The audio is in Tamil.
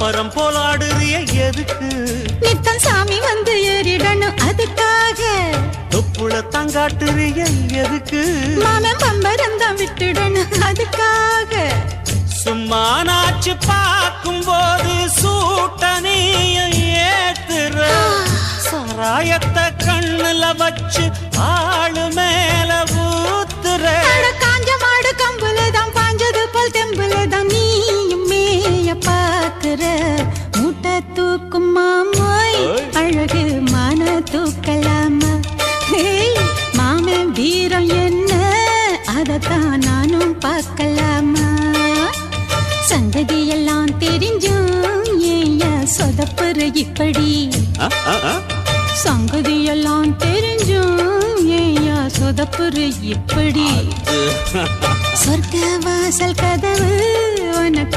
பம்பரம் போலாடுறிய எதுக்கு? நித்தம் சாமி வந்து ஏறிடணும் அதுக்காக. தொப்புள தங்காட்டுறிய எதுக்கு? மாமன் பம்பரம் தான் விட்டுடணும் அதுக்காக. சும்மா நாச்சு பார்க்கும் போது சூட்டனைய ஏத்துற சாராயத்தை கண்ணுல வச்சு தூக்கும் மாமாய். அழகு மான தூக்கலாமா? மாமன் வீரம் என்ன? அதத்தான் நானும் பார்க்கலாமா? சங்கதி எல்லாம் தெரிஞ்சும் ஏயா சொதப்புற இப்படி. ஆ, ஆ, ஆ. சங்கதி எல்லாம் தெரிஞ்சும் ஏயா சொதப்புற இப்படி. சொர்க்க வாசல் கதவு உனக்கு